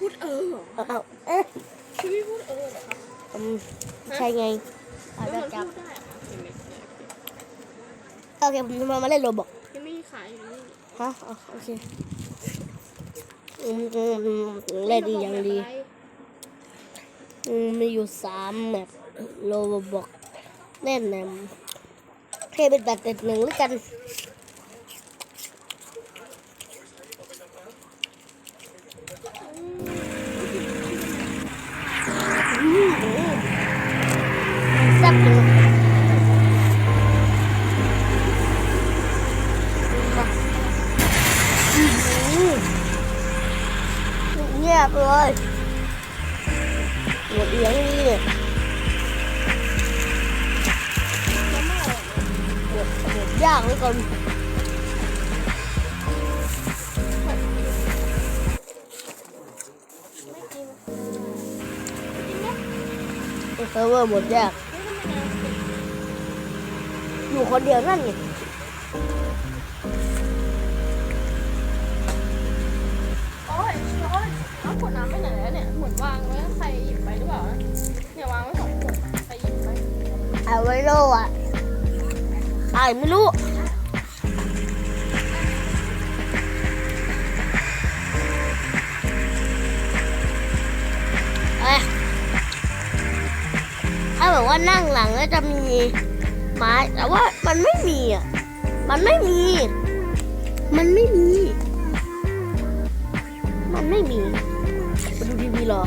พูดเออเหรอเอาเอ๊ะชีวิตพูดเออเหรอครับอืมใช่ไงเอาแล้วจะมันจับพูดได้เหรอคะเห็นไหมเนี่ยโอเคผมจะมามาเล่นโรบอกยังไม่ขายอยู่นี่ฮะอ๋อโอเคอืมอืมอืมเล่นดีอย่างดีอะไรอืมมีอยู่สามแมปโรบอกเล่นแนมเทเป็นตัดเด็ดหนึ่งแล้วกัน ยากเหลยกันไม่กินเซิร์ฟเวอร์หมดยาก อยู่คนเดียวนั่นไงโอ้ยโอ้ยเอาขวดน้ำไปไหนแล้วเนี่ย เหมือนวางไว้ใครหยิบไปหรือเปล่านะเนี่ยวางไว้สองขวดใครหยิบไปเอาไว้โลอะ ใครไม่รู้เอ้ยถ้าแบบว่านั่งหลังแล้วจะมีไม้แต่ว่ามันไม่มีอะ มันไม่มี มันไม่มี มันไม่มีมาดูทีวีหรอ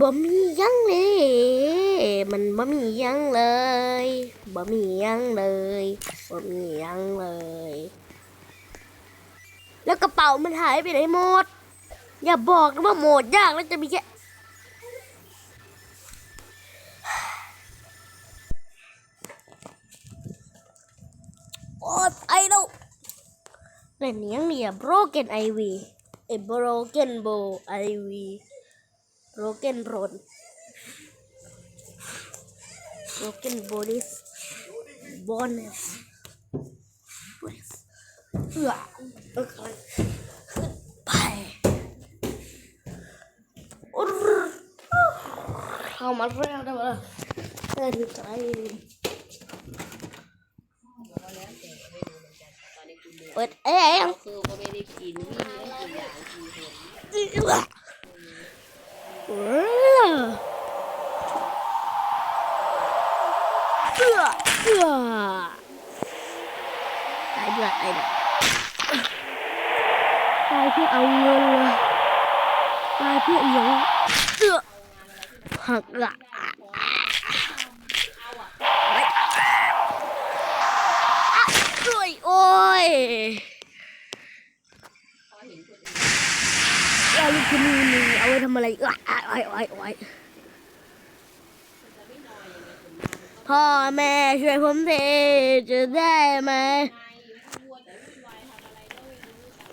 บ่มียังเลย มันบ่มียังเลยบ่มียังเลยบ่มียังเลย แล้วกระเป๋ามันหายไปไหนหมด อย่าบอกนะว่าโหมดยากแล้วจะมีแค่โอ๊ยไอ้เราเล่นเนี้ยงเนี่ย broken ivy ไอ้ broken bow ivy broken bone broken bodies bones เอือโอเคไปอุ๊รเข้ามาเรียกได้ไหมล่ะเออดีใจเปิดเองคือก็ไม่ได้กินวิ่งเล่นกินอย่างกินคนเอือเอือเอือเอือตายด้วยไอ้เนี่ยตายเพื่อเอาเงินเลย ตายเพื่ออีหยังเอือหักละ ด้วยโอ้ยเอาลูกคุณนี่งเอาไว้ทำอะไรอ้อยเอาไว้อาไว้อาไว้พ่อแม่ช่วยผมทีจะได้ไหม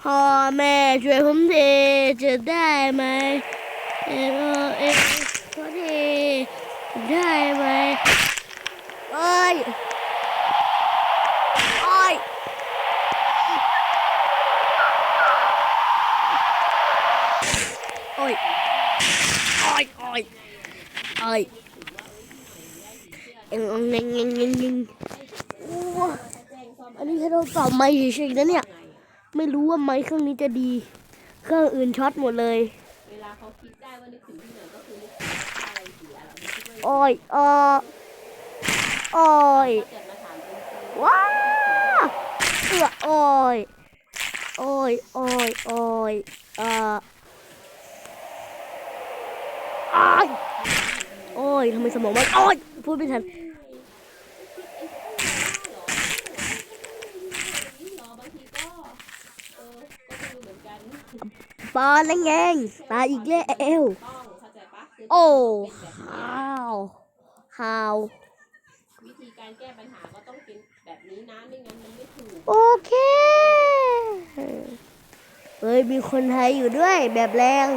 พ่อแม่ช่วยผมทีจะได้ไหมเออเออขอทีได้ไหมเอ้ยโอ้ย โอ้ยโอ้ยโอ้ยโอ้ยเอ็งเอ็งเอ็งเอ็งเอ็งเอ็งโอ้อันนี้แค่ทดสอบไม้เฉยๆนะเนี่ย ไม่รู้ว่าไม้เครื่องนี้จะดี เครื่องอื่นช็อตหมดเลยเวลาเขาคิดได้ว่านึกถึงที่ไหนก็คือนึกถึงอะไรเสียเราคิดว่าโอ้ยอ้อโอ้ยเขาจะมาถามจริงว้าเอือโอ้ยโอ้ยโอ้ยโอ้ยเอ่ออ้าย โอ้ยทำไมสมองมันโอ้ยพูดไม่ทันๆนี่หรอบางทีก็เออก็ไม่รู้เหมือนกันปอแรงไงตายอีกแล้วต้องเข้าใจปะคือโอ้เป็นแบบฮนี้าวฮาววิธีการแก้ปัญหาก็ต้องเป็นแบบนี้นะไม่งั้นมันไม่ถูกโอเคเฮ้ยมีคนไทยอยู่ด้วยแบบแรง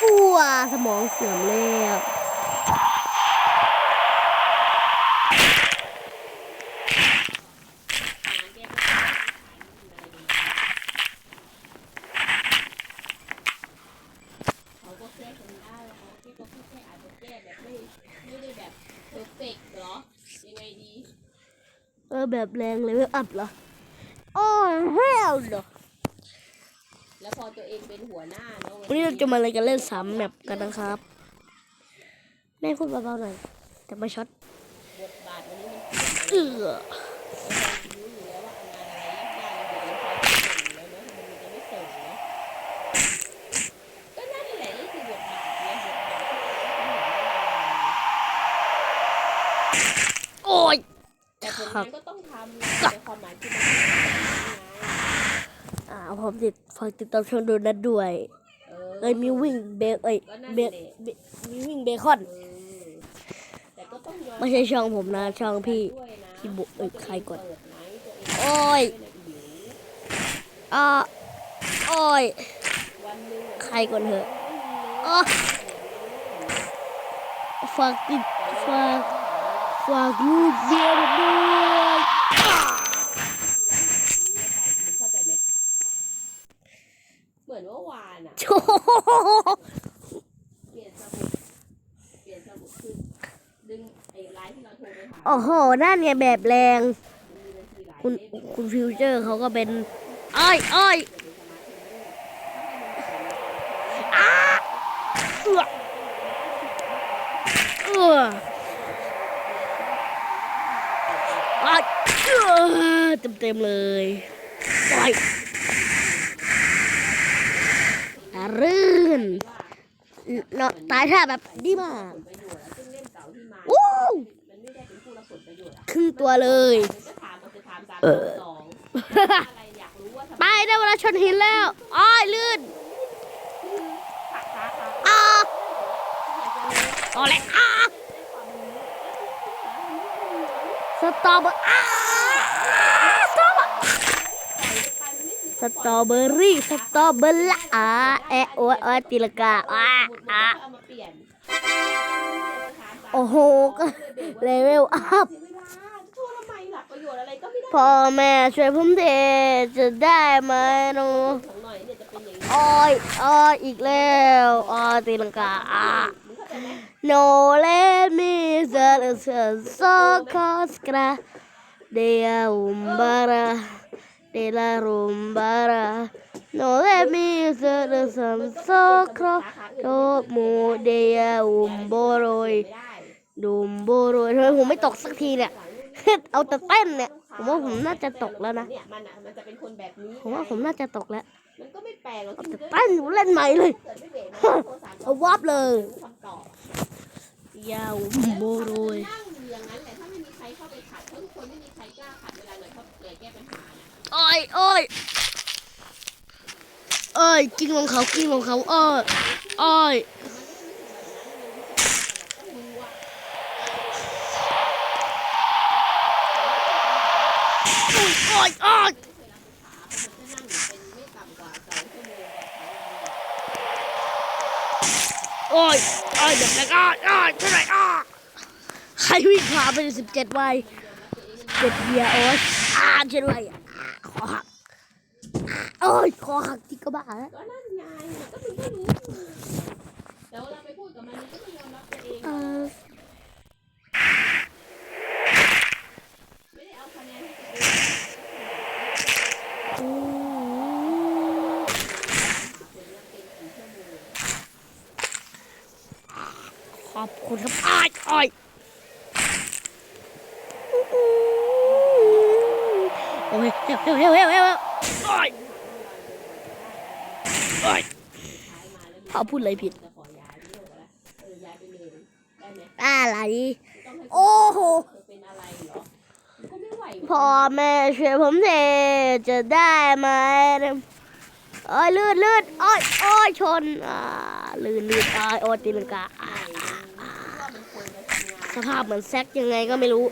ปัวสมองเสื่อมแล้วการแก้ปัญหาเขาก็แก้กันได้เขาแก้ก็แค่อาจจะแก้แบบไม่ไม่ได้แบบเพอร์เฟกต์เหรอยังไงดีเออแบบแรงเลยเวลอัพเหรอ โอ้ยเฮลเหรอแล้วพอตัวเองเป็นหัวหน้าเนาะ วันนี้เราจะมาอะไรกันเล่นสามแมปกันนะครับ แม่พูดเบาๆหน่อย แต่ไม่ช็อตเออท่านอะไรยากๆมันเดี๋ยวมันใช้ส่งอยู่แล้วเนาะมันจะไม่ส่งเนาะก็นั่นแหละนี่คือบทบาทเนี่ยบทบาทที่เราต้องเห็นว่าโอ้ยแต่ผลงานก็ต้องทำนะแต่ความหมายคือมันต้องทำไงอ่าผมติดฝากติดตามช่องโดนัทด้วย เออเอ้ยมีวิ่งเบเอ้ยก็นั่นเบแหละเบมีวิ่งเบคอนเออแต่ก็ต้องยอมไม่ใช่ช่องผมนะช่องพี่ด้วยนะพี่บุเอ้ยใครก่อนเปิดไหมตัวเองโอ้ยด้วยนะอิ๋วอ่าโอ้ยวันหนึ่งอะใครก่อนเถอะอ๋อฝากติดฝากฝากลูกเดียวด้วย เข้าใจไหมเหมือนว่าวานอะ โอ้โหเปลี่ยนสมุดเปลี่ยนสมุดคือดึงไอ้ไลน์ที่เราโทรไปหาโอ้โห นั่นไงแบบแรง คุณคุณฟิวเจอร์เขาก็เป็นอ้อยอ้อยอ้าเออเอออ้าเต็มเต็มเลยอ้ยอะ รื่นเนาะตายท่าแบบดีมากผลประโยชน์อะซึ่งเล่มเก่าที่มาโอ้มันไม่ได้เป็นผู้รับผลประโยชน์อะครึ่งตัวเลยมันก็ถามมันจะถามสามสองสองอะไรอยากรู้ว่าทำไปไมได้เวลาชนหินแล้วอ้อยลื่นขาขาขาอ้าอยากจะรู้ต่อเลยอ้าสตรอเบอร์อ้าสตรอเบอร์ สตรอเบอรี่สตรอเบอร์ล่าแอะโอ้ยโอ้ยตีลงกาอ่าอ่าโอ้โหก็เลเวลอัพเสียเวลาจะโทรทำไมหลักประโยชน์อะไรก็ไม่ได้พ่อแม่ช่วยผมเทจะได้ไหมหนูของหน่อยเนี่ยจะเป็นอย่างนี้อ้อยอ้อยอีกแล้วอ้อยตีลังกาอ่ามึงเข้าใจไหม No let me ser so coscra de la rumbara de la rumbara No let me ser so coscra mu de la rumboroi ไม่ได้ dumboroi ทำไมผมไม่ตกสักทีเนี่ย เอาแต่เต้นเนี่ย ผมว่าผมน่าจะตกแล้วนะ เนี่ยมันอะมันจะเป็นคนแบบนี้ผมว่าผมน่าจะตกแล้ว มันก็ไม่แปลกหรอกเอาแต่เต้นผมเล่นใหม่เลย เกิดไม่เบรกนะโทรศัพท์เอาวับเลยคำตอบยาวโบโรย นั่งอยู่อย่างนั้นแหละถ้าไม่มีใครเข้าไปขัดเพราทุกคนไม่มีใครกล้าขัดเวลาหน่อยเขาเกิดแก้ปัญหาเนี่ย โอ้ยโอ้ยเอ้ยกิ้งลงเขากิ้งลงเขาเอ้ยโอ้ยต้องรู้ว่าโอ้ยโอ้ยมันจะนั่งอยู่เป็กอ้อ้ยโอ้ยเดี๋ยวแล้วก็โอ้ยเท่าไรอ้อใครวิ่งผ่าไปสิบเจ็ดวัยเจ็ดเบียร์โอ้ยอ่าเจ็ดวัยอะ อหักโอ้ยคอหักที่กระบะก็นั่นไงก็เป็นแค่นี้แต่เวลาไปพูดกับมันก็ไม่ยอมรับตัวเองขอบคุณครับอ้ายอ้าย เขาพูดอะไรผิดจะขอย้ายไม่รู้แล้วเออย้ายไปเลยได้ไหมอะไรต้องให้โอ้โหเธอเป็นอะไรเหรอก็ไม่ไหวพ่อแม่ช่วยผมเทจะได้ไหมโอ้ยลื่นลื่นโอ้ยโอ้ยชนอ่าลื่นลื่นอ้ายโอ้ยตีลังกาอ่าว่ามันควรจะทำงานสภาพเหมือนแซกยังไงก็ไม่รู้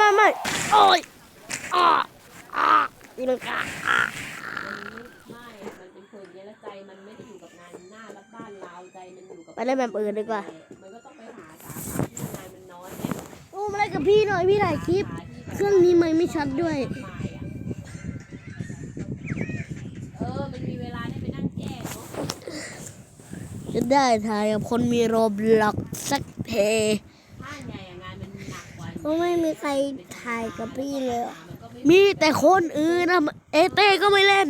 มามาโอ้ยอ่าอ่าตีลังกาอ่าไม่อะมันเป็นคนอย่างเงี้ยแล้วใจมันไม่ได้อยู่กับงานหน้ารับบ้านเราใจมันอยู่กับไปเล่นแบบอื่นดีกว่ามันก็ต้องไปหาสาขาที่งานมันน้อยเนี่ยโอ้มาเล่นกับพี่หน่อยพี่ถ่ายคลิป เครื่องนี้ไม่ไม่ชัดด้วย เออมันมีเวลาได้ไปนั่งแก้เนาะ จะได้ถ่ายกับคนมีโรบล็อกสักเพถ้าไงอะงานมันหนักกว่าก็ไม่มีใครถ่ายกับพี่เลยมันก็ไม่มีแต่คนอื่นนะเอเต้ก็ไม่เล่น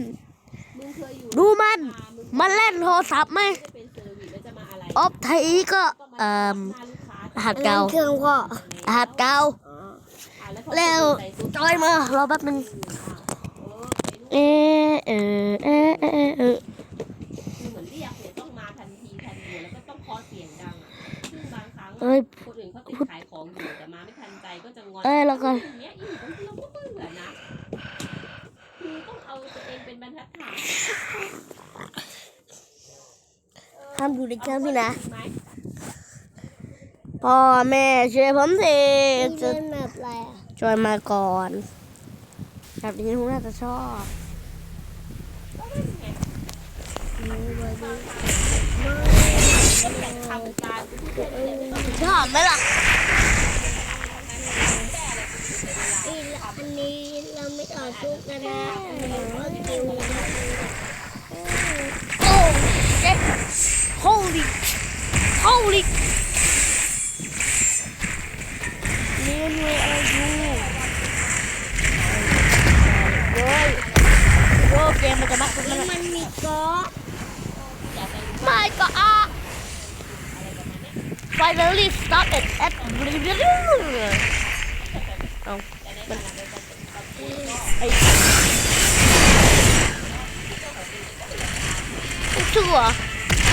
มึงเคยอยู่ดูมันมึงมันเล่นโทรศัพท์ไหมไม่ได้เป็นเซอร์วิสแล้วจะมาอะไรออฟไทยก็เอ่อหน้าลูกค้ารหัสเก่าเครื่องพ่อรหัสเก่าอะพอแล้วใส่ชุดจอยมารอแป๊บนึงเออไปนู่นเออเออเออ เอ้ย คนอื่นเขาติดขายของอยู่แต่มาไม่ทันใจก็จะงอนเอ้ยแล้วก็ อย่างเงี้ยอีกบางทีเราก็เบื่อนะคือต้องเอาตัวเองเป็นบรรทัดฐานห้ามดูในเครื่องพี่นะจริงไหมพ่อแม่ช่วยผมทีพี่จะเล่นแบบอะไรอะจอยมาก่อนแบบนี้ทุกน่าจะชอบแต่ นจะมักมันมันมีก๊อไม่ก็อะ finally started at เอามันไอ้ ชื่อเหรอ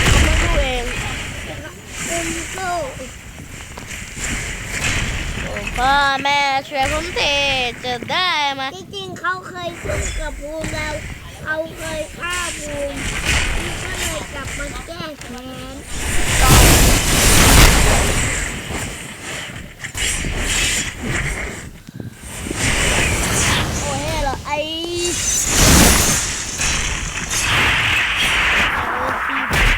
เขาไม่รู้เองเป็นโก้พ่อแม่ช่วยผมทีจะได้ไหมจริงๆเขาเคยสู้กับภูมิแล้วเขาเคยฆ่าภูมิก็เลยกลับมาแก้แค้น โอ้ยเหรอ ไอ้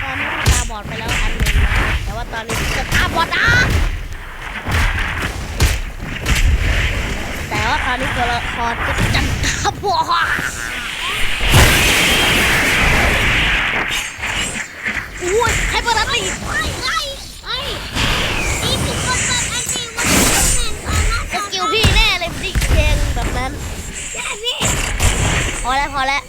ตอนนี้ตาบอดไปแล้วอันหนึ่งนะแต่ว่าตอนนี้จะตาบอดนะแต่ว่าตอนนี้ตัวละครก็จะตาบอดอุ้ยให้เปิดอันตีเฮ้ยเฮ้ยเฮ้ยนี่เป็นคนเปิดอันนี้วันนี้ต้องเห็นตอนนั้นสกิลพี่แน่เลยพี่เพลงแบบนั้น อแล้วพอแล้ว